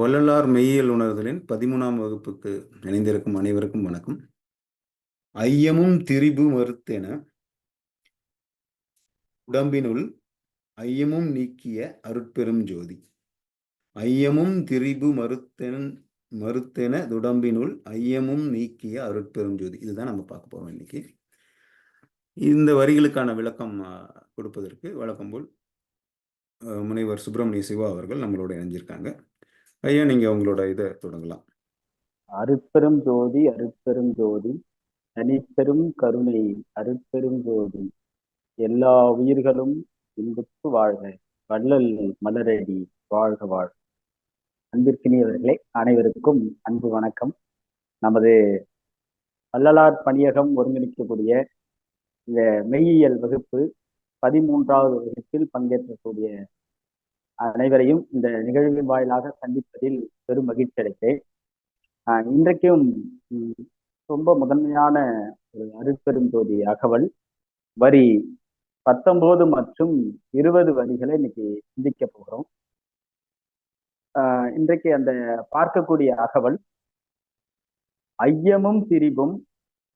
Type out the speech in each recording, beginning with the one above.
வள்ளலார் மெய்யியல் உணர்தலின் பதிமூணாம் வகுப்புக்கு இணைந்திருக்கும் அனைவருக்கும் வணக்கம். ஐயமும் திரிபு மறுத்தென உடம்பினுள் ஐயமும் நீக்கிய அருட்பெரும் ஜோதி. ஐயமும் திரிபு மறுத்தென மறுத்தென துடம்பினுள் ஐயமும் நீக்கிய அருட்பெரும் ஜோதி. இதுதான் நம்ம பார்க்க போறோம் இன்னைக்கு. இந்த வரிகளுக்கான விளக்கம் கொடுப்பதற்கு வழக்கம் போல் முனைவர் சுப்பிரமணிய சிவா அவர்கள் நம்மளோட இணைஞ்சிருக்காங்க. ஐயா நீங்க உங்களோட இதை தொடங்கலாம். அருட்பெரும் ஜோதி அருட்பெரும் ஜோதி தனிப்பெரும் கருணை அருட்பெரும் ஜோதி. எல்லா உயிர்களும் இன்புற்று வாழ்க. வள்ளல் மலரடி வாழ்க வாழ் அன்பிற்கினியவர்களே அனைவருக்கும் அன்பு வணக்கம். நமது வள்ளலார் பணியகம் ஒருங்கிணைக்கக்கூடிய இந்த மெய்யியல் வகுப்பு பதிமூன்றாவது வகுப்பில் பங்கேற்கக்கூடிய அனைவரையும் இந்த நிகழ்வின் வாயிலாக சந்திப்பதில் பெரும் மகிழ்ச்சி அடைத்தேன் இன்றைக்கும் ரொம்ப முதன்மையான ஒரு அருட்பெரும் ஜோதி அகவல். வரி பத்தொன்பது மற்றும் இருபது வரிகளை இன்னைக்கு சிந்திக்க போகிறோம். இன்றைக்கு அந்த பார்க்கக்கூடிய அகவல் ஐயமும் திரிபும்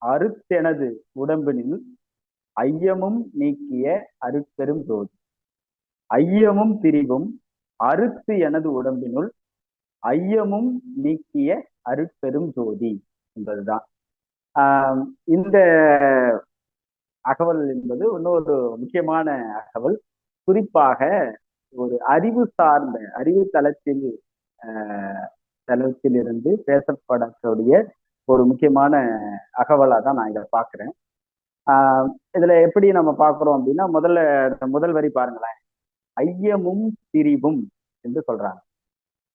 அருத்தெனது உடம்பினில் ஐயமும் நீக்கிய அருட்பெரும் ஜோதி. ஐயமும் பிரிவும் அறுத்து எனது உடம்பினுள் ஐயமும் நீக்கிய அருட்பெரும் ஜோதி என்பதுதான். ஆஹ் இந்த அகவல் என்பது இன்னொரு முக்கியமான அகவல். குறிப்பாக ஒரு அறிவு சார்ந்த அறிவு தளத்தில் தளத்திலிருந்து பேசப்படக்கூடிய ஒரு முக்கியமான அகவலாக தான் நான் இதை பாக்குறேன் ஆஹ் இதுல எப்படி நம்ம பார்க்குறோம் அப்படின்னா முதல்ல முதல் வரி பாருங்களேன். ஐயமும் திரிவும் என்று சொல்றாங்க.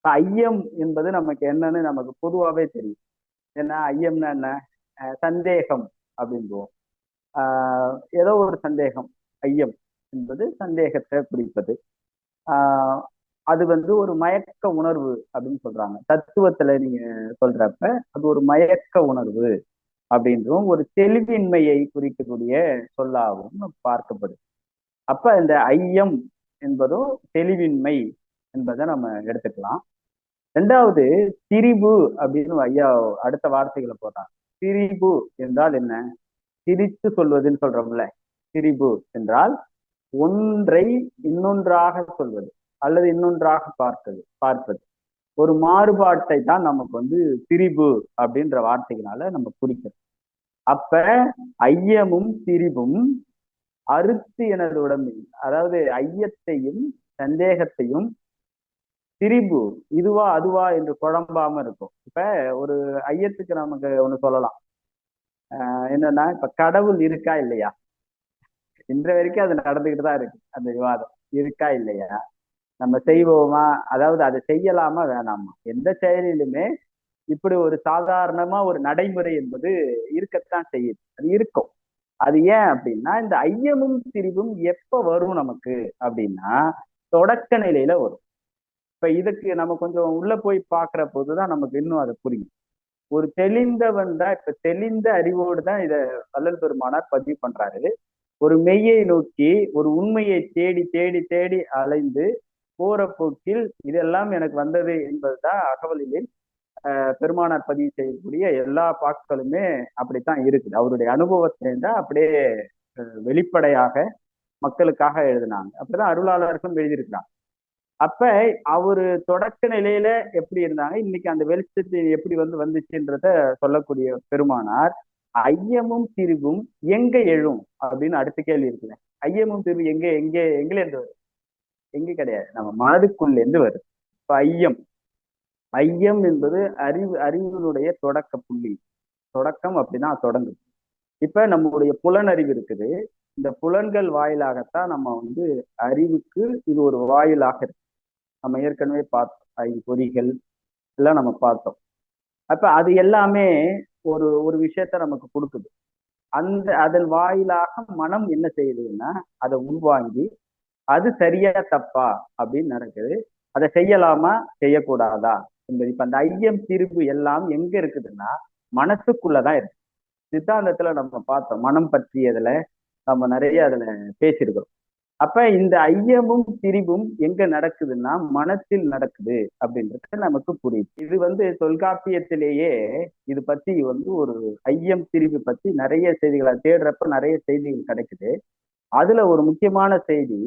ஐயம் என்பது நமக்கு என்னன்னு நமக்கு பொதுவாகவே தெரியும். ஏன்னா ஐயம்னா என்ன? சந்தேகம் அப்படின்போம் ஆஹ் ஏதோ ஒரு சந்தேகம் ஐயம் என்பது சந்தேகத்தை குறிப்பது. ஆஹ் அது வந்து ஒரு மயக்க உணர்வு அப்படின்னு சொல்றாங்க. தத்துவத்துல நீங்க சொல்றப்ப அது ஒரு மயக்க உணர்வு அப்படின்றும் ஒரு தெளிவின்மையை குறிக்கக்கூடிய சொல்லாகவும் பார்க்கப்படுது. அப்ப இந்த ஐயம் என்பதும் தெளிவின்மை என்பதை நம்ம எடுத்துக்கலாம். ரெண்டாவது திரிபு அப்படின்னு ஐயா அடுத்த வார்த்தைகளை போடுறாங்க திரிபு என்றால் என்ன? திரித்து சொல்வதுன்னு சொல்றோம்ல. திரிபு என்றால் ஒன்றை இன்னொன்றாக சொல்வது அல்லது இன்னொன்றாக பார்ப்பது பார்ப்பது. ஒரு மாறுபாட்டை தான் நமக்கு வந்து திரிபு அப்படின்ற வார்த்தைகளால நம்ம குறிக்கிறோம். அப்ப ஐயமும் திரிபும் அறுத்து எனது உடம்பில் அதாவது ஐயத்தையும் சந்தேகத்தையும் திரிபு இதுவா அதுவா என்று குழம்பாம இருக்கும். இப்ப ஒரு ஐயத்துக்கு நமக்கு ஒண்ணு சொல்லலாம். என்னன்னா இப்ப கடவுள் இருக்கா இல்லையா? இன்ற வரைக்கும் அது நடந்துகிட்டு தான் இருக்கு அந்த விவாதம். இருக்கா இல்லையா? நம்ம செய்வோமா? அதாவது அதை செய்யலாமா வேணாமா? எந்த செயலிலுமே இப்படி ஒரு சாதாரணமா ஒரு நடைமுறை என்பது இருக்கத்தான் செய்யுது. அது இருக்கும். அது ஏன் அப்படின்னா இந்த ஐயமும் திரிவும் எப்ப வரும் நமக்கு அப்படின்னா தொடக்க நிலையில வரும். இப்ப இதுக்கு நம்ம கொஞ்சம் உள்ள போய் பாக்குற போதுதான் நமக்கு இன்னும் அது புரியும். ஒரு தெளிந்தவன் தான் இப்ப தெளிந்த அறிவோடு தான் இத வள்ளல் பெருமானார் பதிவு பண்றாரு. ஒரு மெய்யை நோக்கி ஒரு உண்மையை தேடி தேடி தேடி அலைந்து போற போக்கில் இதெல்லாம் எனக்கு வந்தது என்பதுதான் அகவலில் பெருமானார் பதிவு செய்யக்கூடிய எல்லா பாக்களுமே அப்படித்தான் இருக்குது. அவருடைய அனுபவத்திலேருந்து அப்படியே வெளிப்படையாக மக்களுக்காக எழுதினாங்க. அப்படிதான் அருளாளர்களும் எழுதியிருக்கிறாங்க. அப்ப அவரு தொடக்க நிலையில எப்படி இருந்தாங்க? இன்னைக்கு அந்த வெளிச்சத்தை எப்படி வந்து வந்துச்சுன்றத சொல்லக்கூடிய பெருமானார் ஐயமும் திரிவும் எங்க எழும்? அப்படின்னு அடுத்த கேள்வி இருக்குல்ல ஐயமும் திரிவு எங்க எங்கே எங்க இருந்து வரும்? எங்க கிடையாது. நம்ம மனதுக்குள்ள இருந்து வருது. இப்ப ஐயம் ஐயம் என்பது அறிவு அறிவினுடைய தொடக்க புள்ளி. தொடக்கம் அப்படிதான் தொடங்குது இப்ப நம்மளுடைய புலனறிவு இருக்குது. இந்த புலன்கள் வாயிலாகத்தான் நம்ம வந்து அறிவுக்கு இது ஒரு வாயிலாக இருக்கு. நம்ம ஏற்கனவே பார்த்தோம். ஐந்து பொறிகள் எல்லாம் நம்ம பார்த்தோம். அப்ப அது எல்லாமே ஒரு ஒரு விஷயத்த நமக்கு கொடுக்குது. அந்த அதன் வாயிலாக மனம் என்ன செய்யுதுன்னா அதை உள்வாங்கி அது சரியா தப்பா அப்படின்னு நடக்குது. அதை செய்யலாமா? செய்யக்கூடாதா? என்பது. இப்ப அந்த ஐயம் தீர்வு எல்லாம் எங்க இருக்குதுன்னா மனசுக்குள்ளதான் இருக்கு. சித்தாந்தத்துல நம்ம பார்த்தோம். மனம் பற்றியதுல நம்ம நிறைய அதுல பேசியிருக்கிறோம். அப்ப இந்த ஐயமும் திரிவும் எங்க நடக்குதுன்னா மனத்தில் நடக்குது அப்படின்றது நமக்கு புரியுது. இது வந்து தொல்காப்பியத்திலேயே இது பத்தி வந்து ஒரு ஐயம் திரிவு பத்தி நிறைய செய்திகளை தேடுறப்ப நிறைய செய்திகள் கிடைக்குது. அதுல ஒரு முக்கியமான செய்தி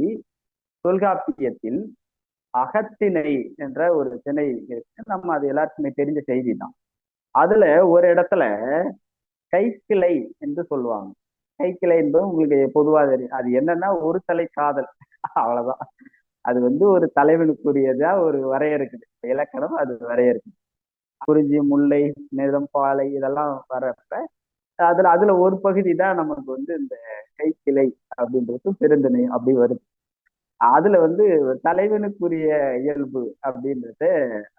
தொல்காப்பியத்தில் அகத்திணை என்ற ஒரு திணை இருக்கு. நம்ம அது எல்லாருக்குமே தெரிஞ்ச செய்தி தான் அதுல ஒரு இடத்துல கைக்கிளை என்று சொல்லுவாங்க. கைக்கிளை என்பது உங்களுக்கு பொதுவா தெரியும். அது என்னன்னா ஒரு தலை காதல். அவ்வளவுதான். அது வந்து ஒரு தலைவனுக்குரியதா ஒரு வரையறுக்குது. இலக்கணம் அது வரையறுக்குது. குறிஞ்சி முல்லை நிலம் பாலை இதெல்லாம் வரப்ப அதுல அதுல ஒரு பகுதி தான் நமக்கு வந்து இந்த கைக்கிளை அப்படின்றது பெருந்திணை அப்படி வருது. அதுல வந்து தலைவனுக்குரிய இயல்பு அப்படின்றத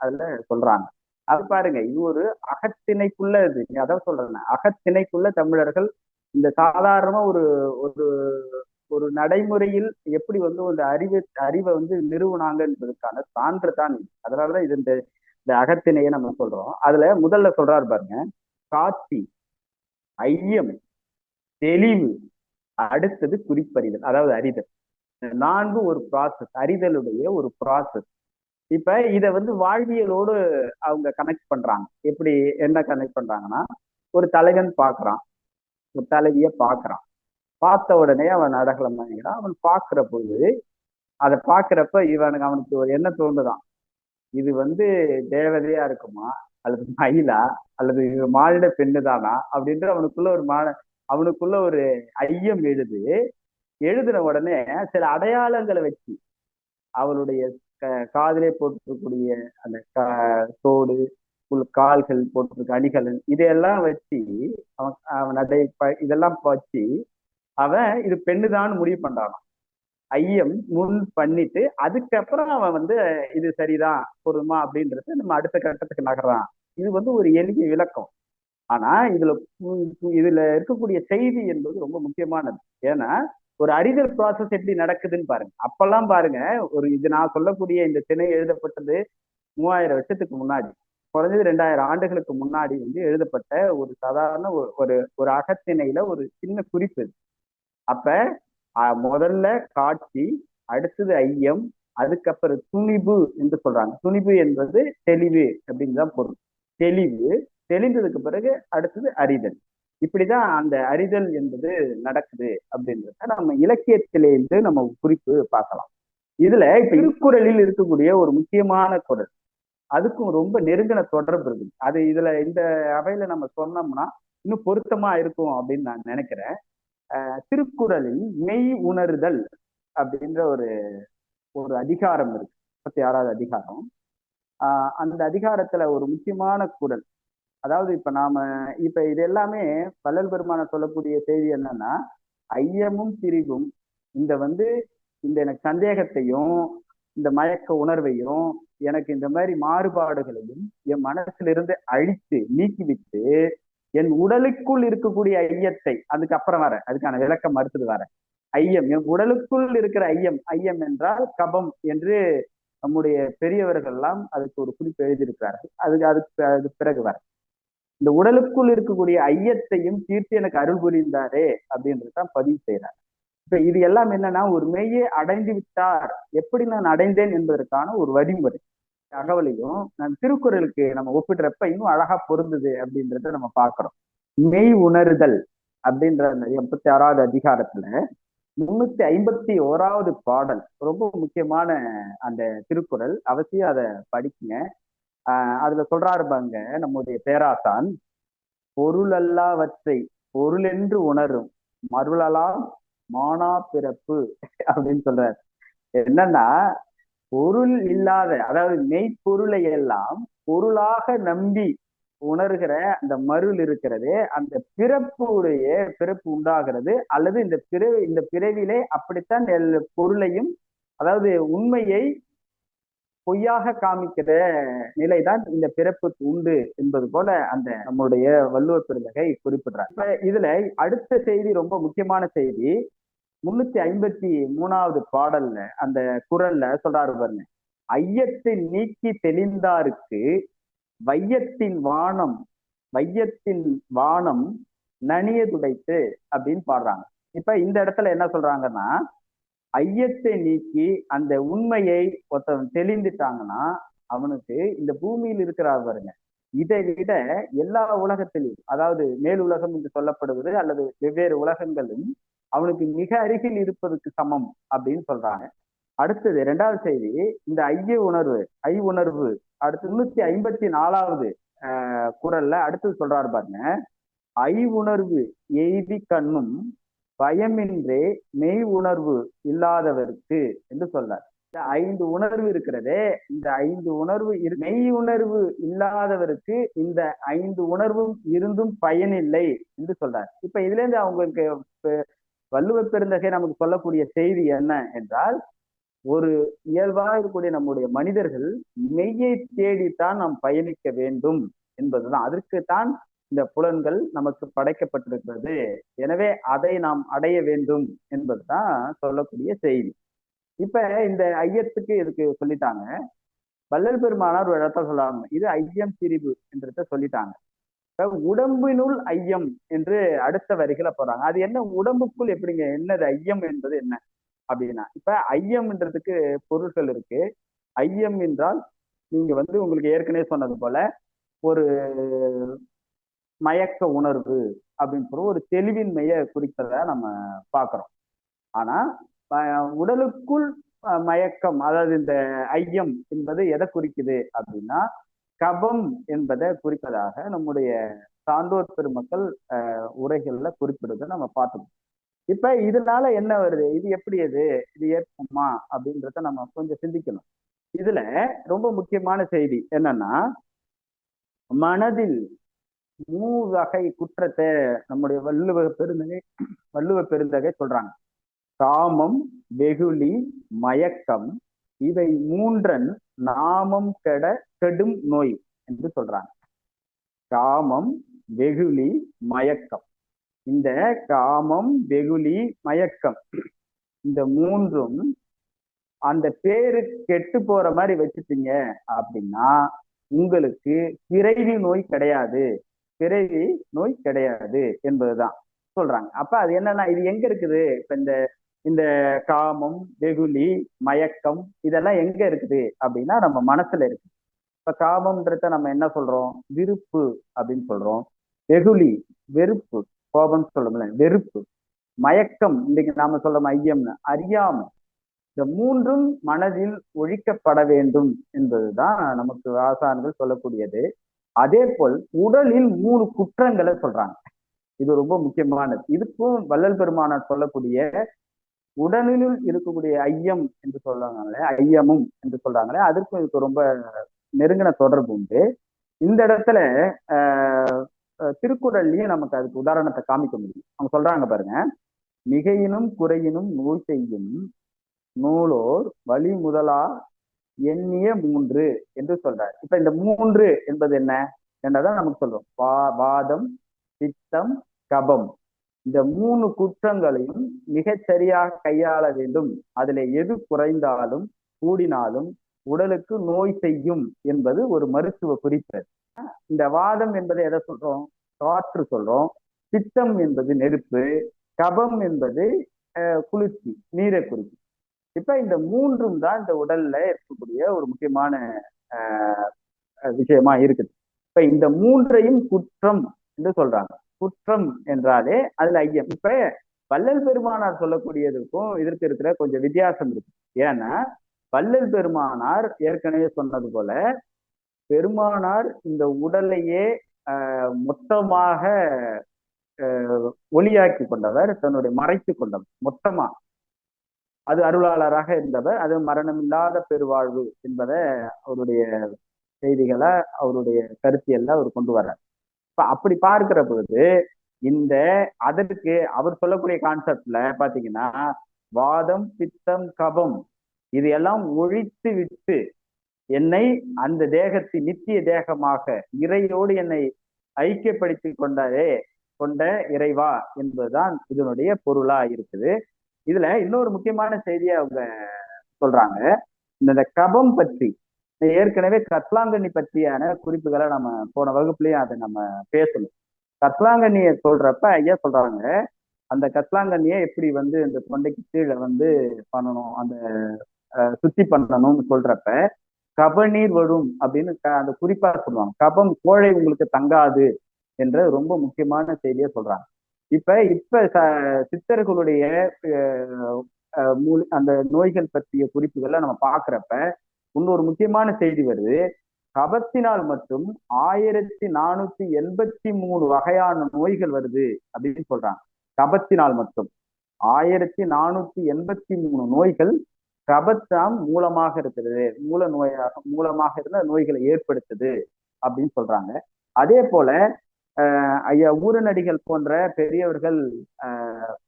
அதுல சொல்றாங்க. அது பாருங்க இது ஒரு அகத்திணைக்குள்ள இது. அதான் சொல்றேன். அகத்திணைக்குள்ள தமிழர்கள் இந்த சாதாரணமா ஒரு ஒரு ஒரு நடைமுறையில் எப்படி வந்து அந்த அறிவு அறிவை வந்து நிறுவனாங்க என்பதற்கான சான்று தான் இது. அதனாலதான் இது இந்த இந்த அகத்திணையை நம்ம சொல்றோம். அதுல முதல்ல சொல்றாரு பாருங்க காட்சி ஐயம் தெளிவு அடுத்தது குறிப்பறிதல் அதாவது அறிதல். நான்கு ஒரு ப்ராசஸ் அறிதலுடைய ஒரு ப்ராசஸ் இப்ப இத வந்து வாழ்வியலோடு அவங்க கனெக்ட் பண்றாங்க. எப்படி என்ன கனெக்ட் பண்றாங்கன்னா ஒரு தலைவன் பாக்குறான். ஒரு தலைவிய பாக்குறான். பார்த்த உடனே அவன் அடகலம் அவன் பாக்குற போது அதை பாக்குறப்ப இவனுக்கு அவனுக்கு ஒரு என்ன தோன்றுதான்? இது வந்து தேவதையா இருக்குமா? அல்லது மயிலா? அல்லது இது மானிட பெண்ணு தானா அப்படின்ற அவனுக்குள்ள ஒரு மான அவனுக்குள்ள ஒரு ஐயம் எழுது. எழுதின உடனே சில அடையாளங்களை வச்சு அவளுடைய காதிலே போட்டிருக்கக்கூடிய அந்த தோடு கால்கள் போட்டிருக்க அணிகள் இதையெல்லாம் வச்சு அவன் அவன் அதை இதெல்லாம் வச்சு அவன் இது பெண்ணுதான் முடிவு பண்றான். ஐயம் முன் பண்ணிட்டு அதுக்கப்புறம் அவன் வந்து இது சரிதான் பொருமா அப்படின்றத நம்ம அடுத்த கட்டத்துக்கு நகர்றான். இது வந்து ஒரு எளிய விளக்கம். ஆனா இதுல இதுல இருக்கக்கூடிய செய்தி என்பது ரொம்ப முக்கியமானது. ஏன்னா ஒரு அறிதல் ப்ராசஸ் எப்படி நடக்குதுன்னு பாருங்க. அப்பெல்லாம் பாருங்க ஒரு இது நான் சொல்லக்கூடிய இந்த திணை எழுதப்பட்டது மூவாயிரம் வருஷத்துக்கு முன்னாடி குறைஞ்சது ரெண்டாயிரம் ஆண்டுகளுக்கு முன்னாடி வந்து எழுதப்பட்ட ஒரு சாதாரண ஒரு ஒரு அகத்திணையில ஒரு சின்ன குறிப்பு அப்ப முதல்ல காட்சி அடுத்தது ஐயம் அதுக்கப்புறம் துணிவு என்று சொல்றாங்க. துணிவு என்பது தெளிவு அப்படின்னு தான் பொருள். தெளிவு தெளிந்ததுக்கு பிறகு அடுத்தது அறிதல். இப்படிதான் அந்த அறிதல் என்பது நடக்குது அப்படின்றத நம்ம இலக்கியத்திலேருந்து நம்ம குறிப்பு பார்க்கலாம். இதுல இப்ப திருக்குறளில் இருக்கக்கூடிய ஒரு முக்கியமான குரல். அதுக்கும் ரொம்ப நெருங்கின தொடர்பு இருக்குது. அது இதுல இந்த அவையில நம்ம சொன்னோம்னா இன்னும் பொருத்தமா இருக்கும் அப்படின்னு நான் நினைக்கிறேன். திருக்குறளில் மெய் உணர்தல் அப்படின்ற ஒரு ஒரு அதிகாரம் இருக்கு. முப்பத்தி ஆறாவது அதிகாரம். ஆஹ் அந்த அதிகாரத்துல ஒரு முக்கியமான குரல் அதாவது இப்ப நாம இப்ப இது எல்லாமே வள்ளல் பெருமான சொல்லக்கூடிய செய்தி என்னன்னா ஐயமும் திரிவும் இந்த வந்து இந்த எனக்கு சந்தேகத்தையும் இந்த மயக்க உணர்வையும் எனக்கு இந்த மாதிரி மாறுபாடுகளையும் என் மனசிலிருந்து அழித்து நீக்கிவிட்டு என் உடலுக்குள் இருக்கக்கூடிய ஐயத்தை அதுக்கப்புறம் வர அதுக்கான விளக்கம் மறுத்துட்டு வர ஐயம் என் உடலுக்குள் இருக்கிற ஐயம் ஐயம் என்றால் கபம் என்று நம்முடைய பெரியவர்கள் எல்லாம் அதுக்கு ஒரு குறிப்பு எழுதியிருக்கிறார்கள். அதுக்கு அதுக்கு அதுக்கு பிறகு வர இந்த உடலுக்குள் இருக்கக்கூடிய ஐயத்தையும் தீர்த்து எனக்கு அருள் புரிந்தாரே அப்படின்றது தான் பதிவு செய்யறார் இப்ப இது எல்லாம் என்னன்னா ஒரு மெய்யை அடைந்து விட்டார். எப்படி நான் அடைந்தேன் என்பதற்கான ஒரு வழிமுறை. தகவலையும் நான் திருக்குறளுக்கு நம்ம ஒப்பிடுறப்ப இன்னும் அழகா பொருந்தது அப்படின்றத நம்ம பார்க்கிறோம். மெய் உணர்தல் அப்படின்ற அந்த எண்பத்தி ஆறாவது அதிகாரத்துல முன்னூத்தி ஐம்பத்தி ஓராவது பாடல் ரொம்ப முக்கியமான அந்த திருக்குறள். அவசியம் அதை படிக்குங்க. ஆஹ் அதுல சொல்றாரு பாங்க நம்முடைய பேராசான் பொருளல்லாவற்றை பொருளென்று உணரும் மருளலாம் மானா பிறப்பு அப்படின்னு சொல்றாரு. என்னன்னா பொருள் இல்லாத அதாவது மெய்ப்பொருளை எல்லாம் பொருளாக நம்பி உணர்கிற அந்த மருள் இருக்கிறது அந்த பிறப்புடைய பிறப்பு உண்டாகிறது அல்லது இந்த பிறவி இந்த பிறவிலே அப்படித்தான் பொருளையும் அதாவது உண்மையை பொய்யாக காமிக்கிற நிலைதான் இந்த பிறப்பு உண்டு என்பது போல அந்த நம்முடைய வள்ளுவ பெருந்தகை குறிப்பிடுறார். இப்ப இதுல அடுத்த செய்தி ரொம்ப முக்கியமான செய்தி. முன்னூத்தி ஐம்பத்தி மூணாவது பாடல்ல அந்த குரல்ல சொல்றாரு பாருங்க. ஐயத்தை நீக்கி தெளிந்தாருக்கு வையத்தின் வானம் வையத்தின் வானம் நனிய துடைத்து அப்படின்னு பாடுறாங்க. இப்ப இந்த இடத்துல என்ன சொல்றாங்கன்னா ஐயத்தை நீக்கி அந்த உண்மையை ஒருத்தவன் தெளிந்துட்டாங்கன்னா அவனுக்கு இந்த பூமியில் இருக்கிறார் பாருங்க. இதை விட எல்லா உலகத்திலும் அதாவது மேல் உலகம் என்று சொல்லப்படுவது அல்லது வெவ்வேறு உலகங்களும் அவனுக்கு மிக அருகில் இருப்பதற்கு சமம் அப்படின்னு சொல்றாங்க. அடுத்தது இரண்டாவது செய்தி இந்த ஐய உணர்வு ஐ உணர்வு அடுத்து முன்னூத்தி ஐம்பத்தி நாலாவது குரல்ல அடுத்தது சொல்றாரு பாருங்க. ஐ உணர்வு எய்தி கண்ணும் பயமின்றே மெய் உணர்வு இல்லாதவருக்கு என்று சொல்றார். இந்த ஐந்து உணர்வு இருக்கிறதே இந்த ஐந்து உணர்வு மெய் உணர்வு இல்லாதவருக்கு இந்த ஐந்து உணர்வும் இருந்தும் பயனில்லை என்று சொல்றார். இப்ப இதுல இருந்து அவங்களுக்கு வள்ளுவ பெருந்தகை நமக்கு சொல்லக்கூடிய செய்தி என்ன என்றால் ஒரு இயல்பாக இருக்கக்கூடிய நம்முடைய மனிதர்கள் மெய்யை தேடித்தான் நாம் பயணிக்க வேண்டும் என்பதுதான். அதற்குத்தான் இந்த புலன்கள் நமக்கு படைக்கப்பட்டிருக்கிறது. எனவே அதை நாம் அடைய வேண்டும் என்பதுதான் சொல்லக்கூடிய செய்தி. இப்ப இந்த ஐயத்துக்கு இதுக்கு சொல்லிட்டாங்க. வள்ளல் பெருமானார் ஒரு இடத்த சொல்லாம இது ஐயம் திரிவு என்றத சொல்லிட்டாங்க. உடம்பினுள் ஐயம் என்று அடுத்த வரிகளை போறாங்க அது என்ன உடம்புக்குள் எப்படிங்க என்னது ஐயம் என்பது என்ன அப்படின்னா இப்ப ஐயம்ன்றதுக்கு பொருட்கள் இருக்கு. ஐயம் என்றால் நீங்க வந்து உங்களுக்கு ஏற்கனவே சொன்னது போல ஒரு மயக்க உணர்வு அப்படின்னு சொல்ற ஒரு தெளிவின்மையை குறிப்பதை நம்ம பார்க்குறோம். ஆனா உடலுக்குள் மயக்கம் அதாவது இந்த ஐயம் என்பது எதை குறிக்குது அப்படின்னா கபம் என்பதை குறிப்பதாக நம்முடைய சான்றோர் பெருமக்கள் உரைகள்ல குறிப்பிடுவதை நம்ம பார்த்துக்கோம் இப்ப இதனால என்ன வருது? இது எப்படி அது இது ஏற்புமா? அப்படின்றத நம்ம கொஞ்சம் சிந்திக்கணும். இதுல ரொம்ப முக்கியமான செய்தி என்னன்னா மனதில் மூவகை குற்றத்தை நம்முடைய வள்ளுவ பெருந்தகை வள்ளுவ பெருந்தகை சொல்றாங்க. காமம் வெகுளி மயக்கம் இவை மூன்றன் நாமம் கெட கெடும் நோய் என்று சொல்றாங்க. காமம் வெகுளி மயக்கம். இந்த காமம் வெகுளி மயக்கம் இந்த மூன்றும் அந்த பேரு கெட்டு போற மாதிரி வச்சுட்டீங்க அப்படின்னா உங்களுக்கு பிறவி நோய் கிடையாது. பிறவி நோய் கிடையாது என்பதுதான் சொல்றாங்க. அப்ப அது என்னன்னா இது எங்க இருக்குது? இப்ப இந்த இந்த காமம் வெகுளி மயக்கம் இதெல்லாம் எங்க இருக்குது? அப்படின்னா நம்ம மனசுல இருக்கு இப்ப காமம்ன்றத நம்ம என்ன சொல்றோம்? விருப்பு அப்படின்னு சொல்றோம். வெகுளி வெறுப்பு கோபம் சொல்லணும்ல வெறுப்பு. மயக்கம் இன்னைக்கு நாம சொல்ல ஐயம்னு அறியாமை. இந்த மூன்றும் மனதில் ஒழிக்கப்பட வேண்டும் என்பதுதான் நமக்கு ஆசான்கள் சொல்லக்கூடியது. அதே போல் உடலில் மூணு குற்றங்களை சொல்றாங்க. இது ரொம்ப முக்கியமானது. இதுக்கும் வள்ளல் பெருமானார் சொல்லக்கூடிய உடலினுள் இருக்கக்கூடிய ஐயம் என்று சொல்றாங்களே ஐயமும் என்று சொல்றாங்களே அதற்கும் இதுக்கு ரொம்ப நெருங்கின தொடர்பு உண்டு. இந்த இடத்துல திருக்குறள்லயும் நமக்கு அதுக்கு உதாரணத்தை காமிக்க முடியும். அவங்க சொல்றாங்க பாருங்க மிகையினும் குறையினும் நோய் செய்யும் நூலோர் வழி முதலா எண்ணிய மூன்று என்று சொல்றாரு. இப்ப இந்த மூன்று என்பது என்ன? என்றதான் நமக்கு சொல்றோம் வா வாதம் பித்தம் கபம். இந்த மூணு குற்றங்களையும் மிகச்சரியாக கையாள வேண்டும். அதுல எது குறைந்தாலும் கூடினாலும் உடலுக்கு நோய் செய்யும் என்பது ஒரு மருத்துவ குறிப்பு. இந்த வாதம் என்பதை எதை சொல்றோம்? காற்று சொல்றோம். பித்தம் என்பது நெருப்பு கபம் என்பது குளிர்ச்சி நீரை குறிக்கும். இப்ப இந்த மூன்றும் தான் இந்த உடல்ல இருக்கக்கூடிய ஒரு முக்கியமான விஷயமா இருக்குது. இப்ப இந்த மூன்றையும் குற்றம் என்று சொல்றாங்க. குற்றம் என்றாலே அதுல ஐயம். இப்ப வள்ளல் பெருமானார் சொல்லக்கூடியதுக்கும் இதற்கு இருக்கிற கொஞ்சம் வித்தியாசம் இருக்கு. ஏன்னா வள்ளல் பெருமானார் ஏற்கனவே சொன்னது போல பெருமானார் இந்த உடலையே மொத்தமாக ஒளியாக்கி கொண்டவர் தன்னுடைய மறைத்து கொண்டவர். மொத்தமா. அது அருளாளராக இருந்தவர். அது மரணமில்லாத பெருவாழ்வு என்பதை அவருடைய செய்திகளை அவருடைய கருத்தியல்ல அவர் கொண்டு வர்றார். இப்ப அப்படி பார்க்கிற பொழுது இந்த அதற்கு அவர் சொல்லக்கூடிய கான்செப்ட்ல பாத்தீங்கன்னா வாதம் பித்தம் கபம் இது எல்லாம் ஒழித்து விட்டு என்னை அந்த தேகத்தின் நித்திய தேகமாக இறையோடு என்னை ஐக்கியப்படுத்தி கொண்டாரே கொண்ட இறைவா என்பதுதான் இதனுடைய பொருளா இருக்குது. இதுல இன்னொரு முக்கியமான செய்தியை அவங்க சொல்றாங்க. இந்த கபம் பற்றி ஏற்கனவே கத்லாங்கண்ணி பற்றியான குறிப்புகளை நம்ம போன வகுப்புலயும் அதை நம்ம பேசணும். கத்லாங்கண்ணியை சொல்றப்ப ஐயா சொல்றாங்க அந்த கத்லாங்கண்ணியை எப்படி வந்து இந்த தொண்டைக்கு கீழே வந்து பண்ணணும் அந்த சுத்தி பண்ணணும்னு சொல்றப்ப கபநீர் வரும் அப்படின்னு அந்த குறிப்பா சொல்லுவாங்க. கபம் கோழை உங்களுக்கு தங்காது என்ற ரொம்ப முக்கியமான செய்தியை சொல்றாங்க. இப்ப இப்ப சித்தர்களுடைய அந்த நோய்கள் பற்றிய குறிப்புகளை நம்ம பாக்குறப்ப இன்னொரு முக்கியமான செய்தி வருது. கபத்தினால் மட்டும் ஆயிரத்தி நானூத்தி எண்பத்தி மூணு வகையான நோய்கள் வருது அப்படின்னு சொல்றாங்க. கபத்தினால் மட்டும். ஆயிரத்தி நானூத்தி எண்பத்தி மூணு நோய்கள் கபத்தாம் மூலமாக இருக்கிறது. மூல நோயாக மூலமாக இருந்த நோய்களை ஏற்படுத்துது அப்படின்னு சொல்றாங்க. அதே போல ஐயா ஊரநடிகள் போன்ற பெரியவர்கள்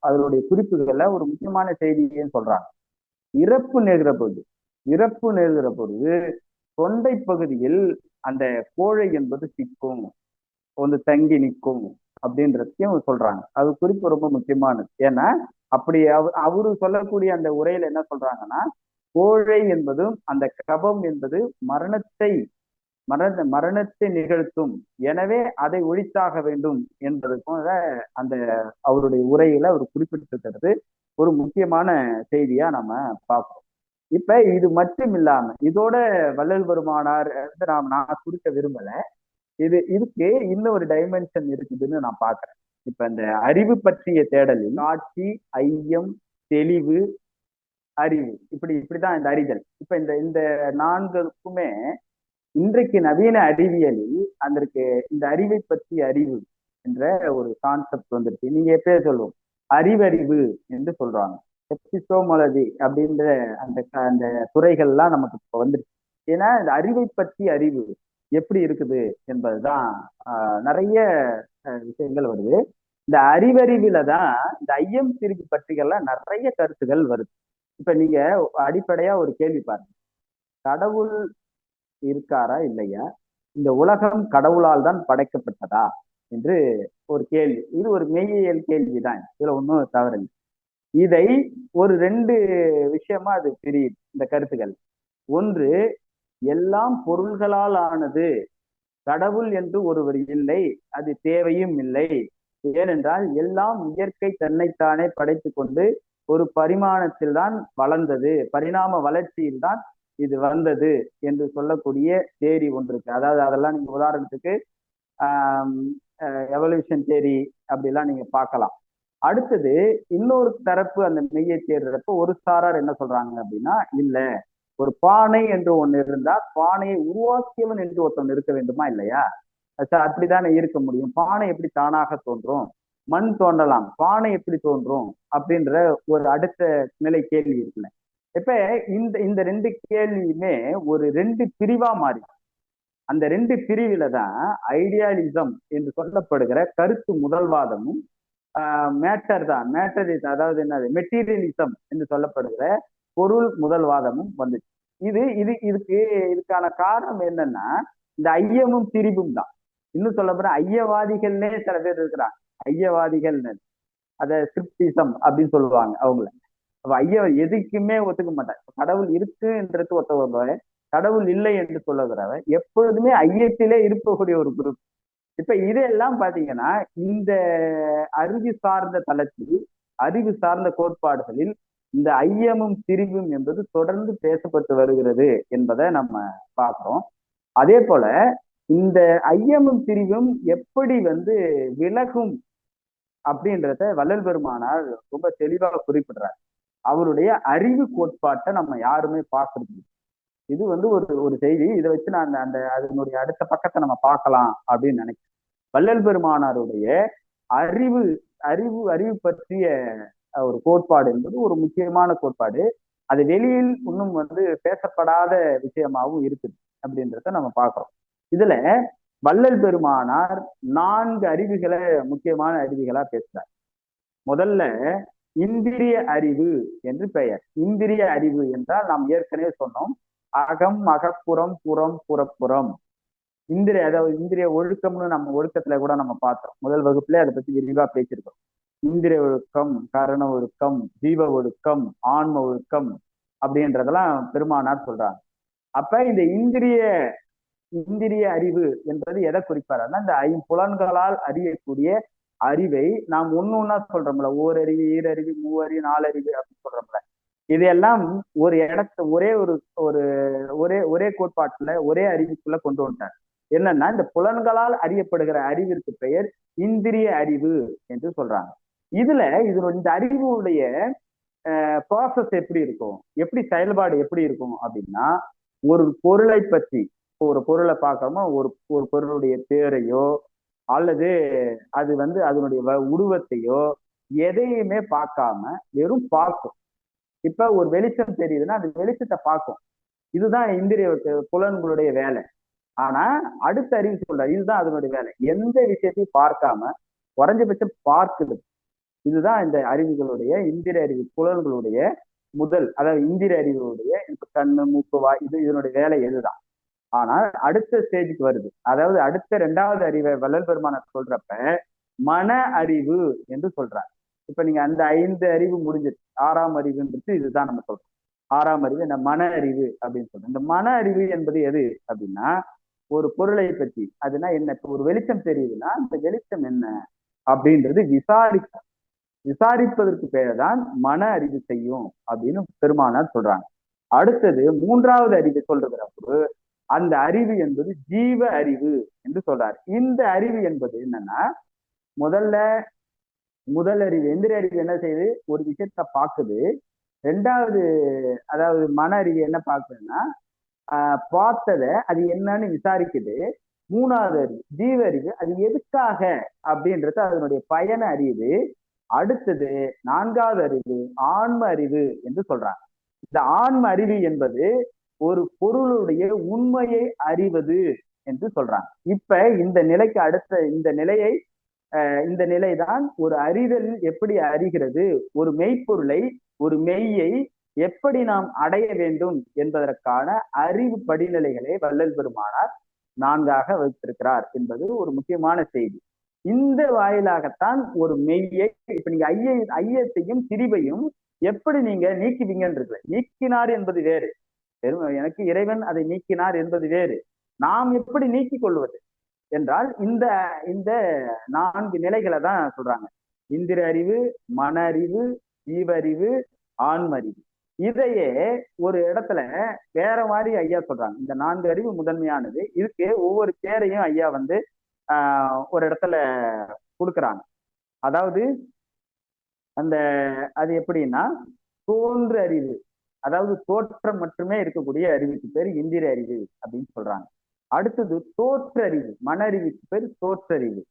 அதனுடைய குறிப்புகள்ல ஒரு முக்கியமான செய்தியையும் சொல்றாங்க. இறப்பு நேர்கிற பொழுது இறப்பு நேர்கிற பொழுது தொண்டை பகுதியில் அந்த கோழை என்பது சிக்கும் வந்து தங்கி நிற்கும் அப்படின்றதையும் சொல்றாங்க. அது குறிப்பு ரொம்ப முக்கியமானது. ஏன்னா அப்படி அவ அவரு சொல்லக்கூடிய அந்த உரையில என்ன சொல்றாங்கன்னா கோழை என்பதும் அந்த கபம் என்பது மரணத்தை மரண மரணத்தை நிகழ்த்தும். எனவே அதை ஒழித்தாக வேண்டும் என்பது போல அந்த அவருடைய உரையில அவர் குறிப்பிட்டிருக்கிறது. ஒரு முக்கியமான செய்தியா நம்ம பார்ப்போம் இப்ப இது மட்டும் இல்லாம இதோட வள்ளல் பெருமானார் வந்து நாம் நான் சுருக்க விரும்பல. இது இதுக்கு இன்னும் ஒரு டைமென்ஷன் இருக்குதுன்னு நான் பாக்குறேன் இப்ப இந்த அறிவு பற்றிய தேடலில் ஆட்சி ஐயம் தெளிவு அறிவு. இப்படி இப்படிதான் இந்த அறிதல். இப்ப இந்த இந்த நான்குக்குமே இன்றைக்கு நவீன அறிவியலில் அதற்கு இந்த அறிவை பற்றி அறிவு என்ற ஒரு கான்செப்ட் வந்துருச்சு. நீங்க எப்பயே சொல்லுவோம். அறிவறிவு என்று சொல்றாங்க. எபிசோமாலஜி அப்படின்ற அந்த க- அந்த துறைகள்லாம் நமக்கு இப்போ வந்துருச்சு. ஏன்னா இந்த அறிவை பற்றி அறிவு எப்படி இருக்குது என்பதுதான் நிறைய விஷயங்கள் வருது. இந்த அறிவறிவில தான் இந்த ஐயம் திருப்பி பற்றிகள்லாம் நிறைய கருத்துகள் வருது. இப்ப நீங்க அடிப்படையா ஒரு கேள்வி பாருங்க. கடவுள் இருக்காரா இல்லையா? இந்த உலகம் கடவுளால் தான் படைக்கப்பட்டதா? என்று ஒரு கேள்வி. இது ஒரு மெய்யியல் கேள்விதான். இதுல ஒன்றும் தவறில்லை. இதை ஒரு ரெண்டு விஷயமா அது பிரியுது இந்த கருத்துக்கள். ஒன்று எல்லாம் பொருள்களால் ஆனது. கடவுள் என்று ஒருவர் இல்லை அது தேவையும் இல்லை. ஏனென்றால் எல்லாம் இயற்கை தன்னைத்தானே படைத்து கொண்டு ஒரு பரிமாணத்தில் தான் வளர்ந்தது. பரிணாம வளர்ச்சியில் தான் இது வந்தது என்று சொல்லக்கூடிய தேரி ஒன்று இருக்கு. அதாவது அதெல்லாம் நீங்க உதாரணத்துக்கு எவல்யூஷன் தேரி அப்படிலாம் நீங்க பார்க்கலாம். அடுத்தது இன்னொரு தரப்பு அந்த மெய்யை தேடுறப்ப ஒரு சாரார் என்ன சொல்றாங்க அப்படின்னா இல்ல ஒரு பானை என்று ஒண்ணு இருந்தா பானையை உருவாக்கியவன் என்று ஒருத்தன் இருக்க வேண்டுமா இல்லையா? சார் அப்படித்தானே இருக்க முடியும். பானை எப்படி தானாக தோன்றும்? மண் தோன்றலாம். பானை எப்படி தோன்றும்? அப்படின்ற ஒரு அடுத்த நிலை கேள்வி இருக்குல்ல. இப்ப இந்த இந்த ரெண்டு கேள்வியுமே ஒரு ரெண்டு பிரிவா மாறி. அந்த ரெண்டு பிரிவில தான் ஐடியாலிசம் என்று சொல்லப்படுகிற கருத்து முதல்வாதமும் மேட்டர் தான். மேட்டர் அதாவது என்னது? மெட்டீரியலிசம் என்று சொல்லப்படுகிற பொருள் முதல்வாதமும் வந்துச்சு. இது இது இதுக்கு இதுக்கான காரணம் என்னன்னா இந்த ஐயமும் திரிவும் தான். இன்னும் சொல்ல போற ஐயவாதிகள்னே சில பேர் இருக்கிறாங்க. ஐயவாதிகள் அதை ஸ்கிரிப்டிசம் அப்படின்னு சொல்லுவாங்க அவங்கள. அப்ப ஐயா எதுக்குமே ஒத்துக்க மாட்டான் கடவுள் இருக்குன்றது ஒருத்த கடவுள் இல்லை என்று சொல்லுகிறவ எப்பொழுதுமே ஐயத்திலே இருக்கக்கூடிய ஒரு குரூப் இப்ப இதெல்லாம் பாத்தீங்கன்னா இந்த அறிவு சார்ந்த தளத்தில் அறிவு சார்ந்த கோட்பாடுகளில் இந்த ஐயமும் திரிவும் என்பது தொடர்ந்து பேசப்பட்டு வருகிறது என்பதை நம்ம பார்க்கிறோம். அதே போல இந்த ஐயமும் திரிவும் எப்படி வந்து விலகும் அப்படின்றத வள்ளல் பெருமானார் ரொம்ப தெளிவாக குறிப்பிடுறாரு. அவருடைய அறிவு கோட்பாட்டை நம்ம யாருமே பார்க்கறது இது வந்து ஒரு ஒரு செய்தி. இதை வச்சு நான் அந்த அந்த அதனுடைய அடுத்த பக்கத்தை நம்ம பார்க்கலாம் அப்படின்னு நினைக்கிறேன். வள்ளல் பெருமானாருடைய அறிவு அறிவு அறிவு பற்றிய ஒரு கோட்பாடு என்பது ஒரு முக்கியமான கோட்பாடு. அது வெளியில் இன்னும் வந்து பேசப்படாத விஷயமாவும் இருக்குது அப்படின்றத நம்ம பார்க்கிறோம். இதுல வள்ளல் பெருமானார் நான்கு அறிவுகளை முக்கியமான அறிவுகளா பேசுறார். முதல்ல இந்திரிய அறிவு என்று பெயர். இந்திரிய அறிவு என்றால் நாம் ஏற்கனவே சொன்னோம். அகம் அகப்புறம் புறம் புறப்புறம். இந்திரிய அதாவது இந்திரிய ஒழுக்கம்னு நம்ம ஒழுக்கத்துல கூட நம்ம பார்த்தோம். முதல் வகுப்புல அதை பத்தி விரிவா பேசியிருக்கோம். இந்திரிய ஒழுக்கம் கரண ஒழுக்கம் ஜீவ ஒழுக்கம் ஆன்ம ஒழுக்கம் அப்படின்றதெல்லாம் பெருமானார் சொல்றாங்க. அப்ப இந்த இந்திரிய இந்திரிய அறிவு என்பது எதை குறிப்பாருன்னா இந்த ஐம்புலன்களால் அறியக்கூடிய அறிவை நாம் ஒன்னு ஒன்னா சொல்றோம்ல. ஓரறிவு ஈரறிவு மூவறிவு நாலறிவு அப்படின்னு சொல்றோம்ல. இதையெல்லாம் ஒரு இடத்த ஒரே ஒரு ஒரு ஒரே ஒரே கோட்பாட்டுல ஒரே அறிவுக்குள்ள கொண்டு வந்தார் என்னன்னா இந்த புலன்களால் அறியப்படுகிற அறிவிற்கு பெயர் இந்திரிய அறிவு என்று சொல்றாங்க. இதுல இதனுடைய இந்த அறிவுடைய ப்ராசஸ் எப்படி இருக்கும்? எப்படி செயல்பாடு எப்படி இருக்கும் அப்படின்னா ஒரு பொருளை பற்றி ஒரு பொருளை பார்க்கறோமோ ஒரு ஒரு பொருளுடைய பேரையோ அல்லது அது வந்து அதனுடைய உருவத்தையோ எதையுமே பார்க்காம வெறும் பார்க்கும். இப்ப ஒரு வெளிச்சம் தெரியுதுன்னா அது வெளிச்சத்தை பார்க்கும். இதுதான் இந்திரிய புலன்களுடைய வேலை. ஆனா அடுத்த அறிவு சொல்ற இதுதான் அதனுடைய வேலை. எந்த விஷயத்தையும் பார்க்காம குறைஞ்சபட்சம் பார்க்குது. இதுதான் இந்த அறிவுகளுடைய இந்திர அறிவு புலன்களுடைய முதல் அதாவது இந்திர அறிவுடைய இப்ப கண்ணு மூக்கு வாய் இது இதனுடைய வேலை எதுதான்? ஆனால் அடுத்த ஸ்டேஜுக்கு வருது. அதாவது அடுத்த ரெண்டாவது அறிவை வள்ளல் பெருமான சொல்றப்ப மன அறிவு என்று சொல்றார். இப்ப நீங்க அந்த ஐந்து அறிவு முடிஞ்சிருச்சு. ஆறாம் அறிவுன்றது இதுதான் நம்ம சொல்றோம். ஆறாம் அறிவு இந்த மன அறிவு அப்படின்னு சொல்றோம். இந்த மன அறிவு என்பது எது அப்படின்னா ஒரு பொருளை பற்றி. அதுனா என்ன? இப்ப ஒரு வெளிச்சம் தெரியுதுன்னா அந்த வெளிச்சம் என்ன? அப்படின்றது விசாரிக்க விசாரிப்பதற்கு பேர் தான் மன அறிவு செய்யும் அப்படின்னு பெருமானார் சொல்றாங்க. அடுத்தது மூன்றாவது அறிவு சொல்றதுறப்போ அந்த அறிவு என்பது ஜீவ அறிவு என்று சொல்றாரு. இந்த அறிவு என்பது என்னன்னா முதல்ல முதல் அறிவு எந்திர அறிவு என்ன செய்யுது? ஒரு விஷயத்த பார்க்குது. ரெண்டாவது அதாவது மன அறிவு என்ன பார்க்குதுன்னா பார்த்ததை அது என்னன்னு விசாரிக்குது. மூணாவது அறிவு ஜீவ அறிவு அது எதுக்காக அப்படின்றது அதனுடைய பயனை அறியுது. அடுத்தது நான்காவது அறிவு ஆன்ம அறிவு என்று சொல்றாங்க. இந்த ஆன்ம அறிவு என்பது ஒரு பொருளுடைய உண்மையை அறிவது என்று சொல்றாங்க. இப்ப இந்த நிலைக்கு அடுத்த இந்த நிலையை இந்த நிலைதான் ஒரு அறிதல் எப்படி அறிகிறது ஒரு மெய்ப்பொருளை ஒரு மெய்யை எப்படி நாம் அடைய வேண்டும் என்பதற்கான அறிவு படிநிலைகளை வள்ளல் பெருமானார் நான்காக வைத்திருக்கிறார் என்பது ஒரு முக்கியமான செய்தி. இந்த வாயிலாகத்தான் ஒரு மெய்யை இப்ப நீங்க ஐய ஐயத்தையும் திரிவையும் எப்படி நீங்க நீக்குவீங்கன்னு நீக்கினார் என்பது வேறு. எனக்கு இறைவன் அதை நீக்கினார் என்பது வேறு. நாம் எப்படி நீக்கிக் கொள்வது? என்றால் இந்த இந்த நான்கு நிலைகளை தான் சொல்றாங்க. இந்திர அறிவு மன அறிவு ஜீவறிவு அறிவு இதையே ஒரு இடத்துல வேற மாதிரி ஐயா சொல்றாங்க. இந்த நான்கு அறிவு முதன்மையானது. இதுக்கு ஒவ்வொரு பேரையும் ஐயா வந்து ஆஹ் ஒரு இடத்துல கொடுக்குறாங்க. அதாவது அந்த அது எப்படின்னா தோன்று அறிவு. அதாவது தோற்றம் மட்டுமே இருக்கக்கூடிய அறிவுக்கு பேர் இந்திர அறிவு அப்படின்னு சொல்றாங்க. அடுத்தது தோற்றறிவு மன அறிவுக்கு பேர் தோற்றறிவு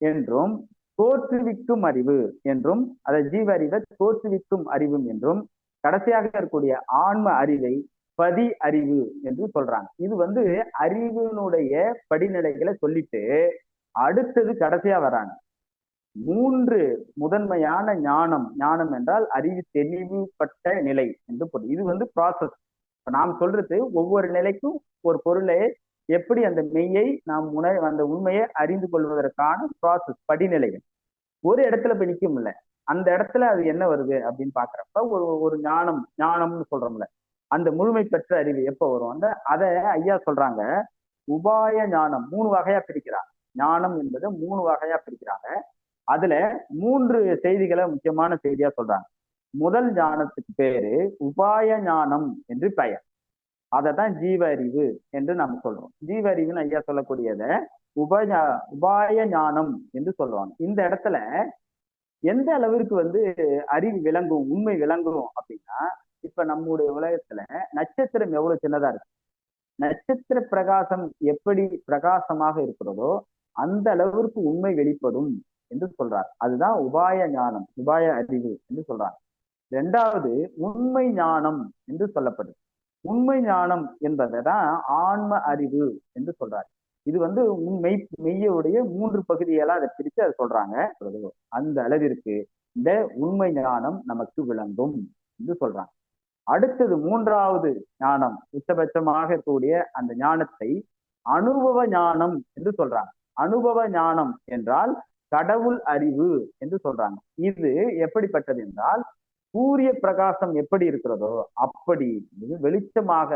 என்றும் தோற்றுவிக்கும் அறிவு என்றும் அதை ஜீவ அறிவை தோற்றுவிக்கும் அறிவும் என்றும் கடைசியாக இருக்கக்கூடிய ஆன்ம அறிவை பதி அறிவு என்று சொல்றாங்க. இது வந்து அறிவினுடைய படிநிலைகளை சொல்லிட்டு அடுத்தது கடைசியா வராங்க மூன்று முதன்மையான ஞானம் ஞானம் என்றால் அறிவு தெளிவுபட்ட நிலை என்று பொருள். இது வந்து ப்ராசஸ் நாம் சொல்றது ஒவ்வொரு நிலைக்கும் ஒரு பொருளை எப்படி அந்த மெய்யை நாம் உணர் அந்த உண்மையை அறிந்து கொள்வதற்கான ப்ராசஸ் படிநிலைகள் ஒரு இடத்துல போய் நிற்கும் இல்லை அந்த இடத்துல அது என்ன வருது அப்படின்னு பாக்குறப்ப ஒரு ஒரு ஞானம் ஞானம்னு சொல்றோம்ல அந்த முழுமை பெற்ற அறிவு எப்ப வரும்? அந்த அதை ஐயா சொல்றாங்க உபாய ஞானம் மூணு வகையா பிரிக்கிறாங்க. ஞானம் என்பது மூணு வகையா பிரிக்கிறாங்க. அதுல மூன்று செய்திகளை முக்கியமான செய்தியா சொல்றாங்க. முதல் ஞானத்துக்கு பேரு உபாய ஞானம் என்று பெயர். அதை தான் ஜீவ அறிவு என்று நம்ம சொல்றோம். ஜீவ அறிவுன்னு ஐயா சொல்லக்கூடியத உபய உபாய ஞானம் என்று சொல்லுவாங்க. இந்த இடத்துல எந்த அளவிற்கு வந்து அறிவு விளங்கும் உண்மை விளங்கும் அப்படின்னா இப்ப நம்முடைய உலகத்துல நட்சத்திரம் எவ்வளவு சின்னதா இருக்கு? நட்சத்திர பிரகாசம் எப்படி பிரகாசமாக இருக்கிறதோ அந்த அளவிற்கு உண்மை வெளிப்படும். என்று சொல்றார். அதுதான் உபாய ஞானம் உபாய அறிவு என்று சொல்றாங்க ரெண்டாவது உண்மை ஞானம் என்று சொல்லப்படுது. உண்மை ஞானம் என்பதை தான் ஆன்ம அறிவு என்று சொல்றாரு. இது வந்து மெய் மெய்யுடைய மூன்று பகுதியெல்லாம் அதை பிரித்து அதை சொல்றாங்க. அந்த அளவிற்கு இந்த உண்மை ஞானம் நமக்கு விளங்கும் என்று சொல்றாங்க. அடுத்தது மூன்றாவது ஞானம் உச்சபட்சமாக இருக்கக்கூடிய அந்த ஞானத்தை அனுபவ ஞானம் என்று சொல்றாங்க. அனுபவ ஞானம் என்றால் கடவுள் அறிவு என்று சொல்றாங்க. இது எப்படிப்பட்டது என்றால் சூரிய பிரகாசம் எப்படி இருக்கிறதோ அப்படி வெளிச்சமாக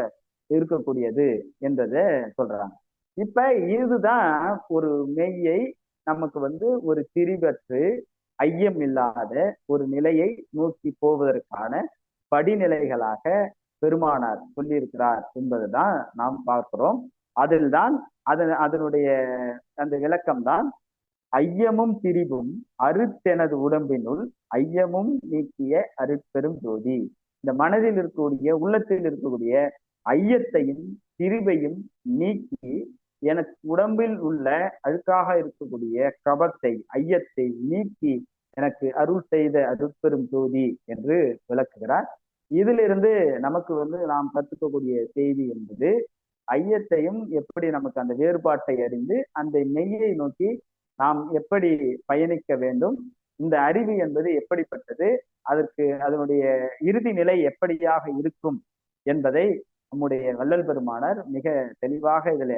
இருக்கக்கூடியது என்றதை சொல்றாங்க. இப்ப இதுதான் ஒரு மெய்யை நமக்கு வந்து ஒரு திரிவற்று ஐயம் இல்லாத ஒரு நிலையை நோக்கி போவதற்கான படிநிலைகளாக பெருமானார் சொல்லியிருக்கிறார் என்பதுதான் நாம் பார்க்கிறோம். அதில் தான் அதன் அதனுடைய அந்த விளக்கம் தான் ஐயமும் திரிவும் அறுத்தெனது உடம்பினுள் ஐயமும் நீக்கிய அருட்பெரும் ஜோதி. இந்த மனதில் இருக்கக்கூடிய உள்ளத்தில் இருக்கக்கூடிய ஐயத்தையும் திரிவையும் நீக்கி எனக்கு உடம்பில் உள்ள அழுக்காக இருக்கக்கூடிய கபத்தை ஐயத்தை நீக்கி எனக்கு அருள் செய்த அருட்பெரும் ஜோதி என்று விளக்குகிறார். இதிலிருந்து நமக்கு வந்து நாம் கற்றுக்கக்கூடிய செய்தி என்பது ஐயத்தையும் எப்படி நமக்கு அந்த வேறுபாட்டை அறிந்து அந்த மெய்யை நோக்கி நாம் எப்படி பயணிக்க வேண்டும்? இந்த அறிவு என்பது எப்படிப்பட்டது? அதற்கு அதனுடைய இறுதி நிலை எப்படியாக இருக்கும் என்பதை நம்முடைய வள்ளல் பெருமானர் மிக தெளிவாக இதுல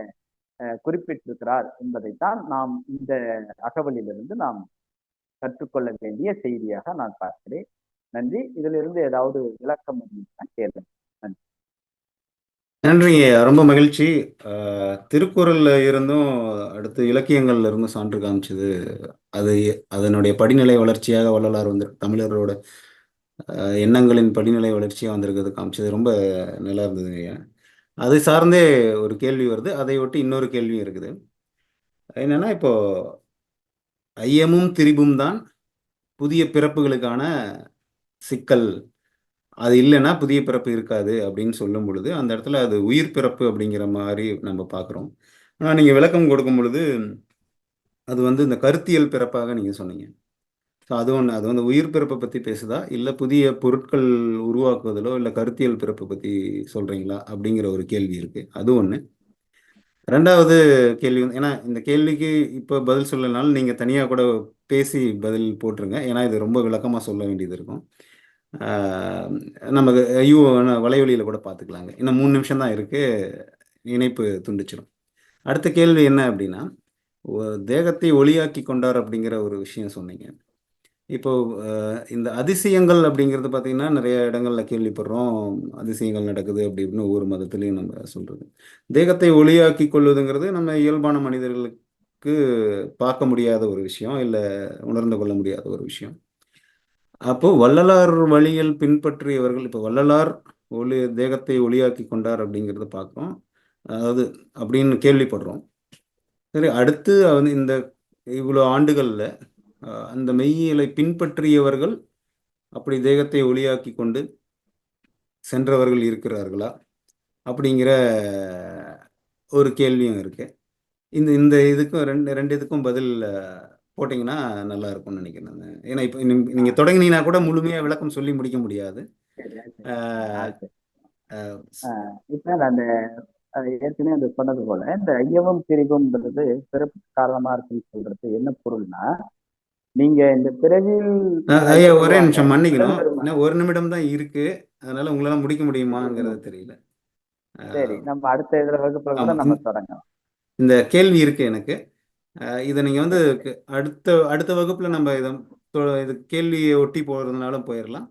குறிப்பிட்டிருக்கிறார் என்பதைத்தான் நாம் இந்த அகவலிலிருந்து நாம் கற்றுக்கொள்ள வேண்டிய செய்தியாக நான் பார்க்கிறேன். நன்றி. இதிலிருந்து ஏதாவது விளக்கம் கேளுங்க நன்றி. நன்றிங்க. ரொம்ப மகிழ்ச்சி. திருக்குறள்ல இருந்தும் அடுத்து இலக்கியங்கள்ல இருந்தும் சான்று காமிச்சது. அது அதனுடைய படிநிலை வளர்ச்சியாக வள்ளலார் வந்து தமிழரோட எண்ணங்களின் படிநிலை வளர்ச்சியாக வந்திருக்கிறது காமிச்சது. ரொம்ப நல்லா இருந்ததுங்கய்யா அது சார்ந்தே ஒரு கேள்வி வருது. அதை ஒட்டி இன்னொரு கேள்வியும் இருக்குது. என்னன்னா இப்போ ஐயமும் திரிபும் தான் புதிய பிறப்புகளுக்கான சிக்கல். அது இல்லைன்னா புதிய பிறப்பு இருக்காது அப்படின்னு சொல்லும் பொழுது அந்த இடத்துல அது உயிர் பிறப்பு அப்படிங்கிற மாதிரி நம்ம பார்க்குறோம். ஆனால் நீங்கள் விளக்கம் கொடுக்கும் பொழுது அது வந்து இந்த கருத்தியல் பிறப்பாக நீங்கள் சொன்னீங்க. ஸோ அது ஒன்று அது வந்து உயிர் பிறப்பை பற்றி பேசுதா? இல்லை புதிய பொருட்கள் உருவாக்குவதிலோ இல்லை கருத்தியல் பிறப்பை பற்றி சொல்கிறீங்களா அப்படிங்கிற ஒரு கேள்வி இருக்குது அது ஒன்று ரெண்டாவது கேள்வி வந்து ஏன்னா இந்த கேள்விக்கு இப்போ பதில் சொல்லனாலும் நீங்கள் தனியாக கூட பேசி பதில் போட்டுருங்க. ஏன்னா இது ரொம்ப விளக்கமாக சொல்ல வேண்டியது இருக்கும். நமக்கு ஐயோ வலைவலியில் கூட பார்த்துக்கலாங்க. இன்னும் மூணு நிமிஷம் தான் இருக்குது இணைப்பு துண்டிச்சிடும் அடுத்த கேள்வி என்ன அப்படின்னா தேகத்தை ஒளியாக்கி கொண்டார் அப்படிங்கிற ஒரு விஷயம் சொன்னீங்க. இப்போ இந்த அதிசயங்கள் அப்படிங்கிறது பார்த்தீங்கன்னா நிறைய இடங்களில் கேள்விப்படுறோம். அதிசயங்கள் நடக்குது அப்படி இப்படின்னு ஒவ்வொரு மதத்துலையும் நம்ம சொல்கிறது தேகத்தை ஒளியாக்கி கொள்வதுங்கிறது நம்ம இயல்பான மனிதர்களுக்கு பார்க்க முடியாத ஒரு விஷயம் இல்லை உணர்ந்து கொள்ள முடியாத ஒரு விஷயம். அப்போ வள்ளலார் வழியில் பின்பற்றியவர்கள் இப்போ வள்ளலார் ஒளி தேகத்தை ஒளியாக்கி கொண்டார் அப்படிங்கிறத பார்க்குறோம். அதாவது அப்படின்னு கேள்விப்படுறோம். சரி அடுத்து வந்து இந்த இவ்வளோ ஆண்டுகளில் அந்த மெய்யியலை பின்பற்றியவர்கள் அப்படி தேகத்தை ஒளியாக்கி கொண்டு சென்றவர்கள் இருக்கிறார்களா? அப்படிங்கிற ஒரு கேள்வியும் இருக்கு. இந்த இந்த இதுக்கும் ரெண்டு ரெண்டு இதுக்கும் பதில் போட்டிங்கன்னா நல்லா இருக்கும்னு நினைக்கிறேன் ஏன்னா இப்போ நீங்க தொடங்கினீங்கன்னா கூட முழுமையா விளக்கம் சொல்லி முடிக்க முடியாது. அந்த ஏற்கனவே அந்த சொன்னது போல இந்த ஐயவம் பிரிவுன்றது பிறப்பு காரணமா இருக்குன்னு சொல்றது என்ன பொருள்னா நீங்க இந்த பிறவியில் ஐயா ஒரே நிமிஷம் மன்னிக்கணும். ஒரு நிமிடம் தான் இருக்கு. அதனால உங்களால முடிக்க முடியுமாங்கிறது தெரியல. சரி நம்ம அடுத்த இதுல வகுப்புல நம்ம தொடங்கலாம். இந்த கேள்வி இருக்கு எனக்கு. இதை நீங்கள் வந்து அடுத்த அடுத்த வகுப்பில் நம்ம இதை இது கேள்வியை ஒட்டி போகிறதுனாலும் போயிடலாம்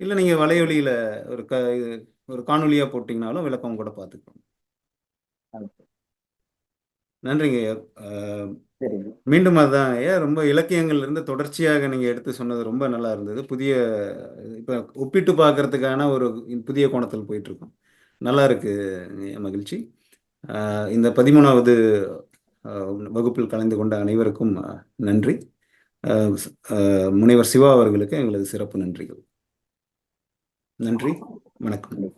இல்லை நீங்கள் வலையொலியில் ஒரு க ஒரு காணொலியாக போட்டிங்கனாலும் விளக்கம் கூட பார்த்துக்கோங்க நன்றிங்க ஐயா. மீண்டும் அதுதான் ஐயா. ரொம்ப இலக்கியங்கள்ல இருந்து தொடர்ச்சியாக நீங்கள் எடுத்து சொன்னது ரொம்ப நல்லா இருந்தது. புதிய இப்போ ஒப்பிட்டு பார்க்கறதுக்கான ஒரு புதிய கோணத்தில் போயிட்டு இருக்கோம். நல்லா இருக்கு மகிழ்ச்சி. இந்த பதிமூணாவது வகுப்பில் கலந்து கொண்ட அனைவருக்கும் நன்றி. முனைவர் சிவா அவர்களுக்கு எங்களது சிறப்பு நன்றிகள். நன்றி. வணக்கம்.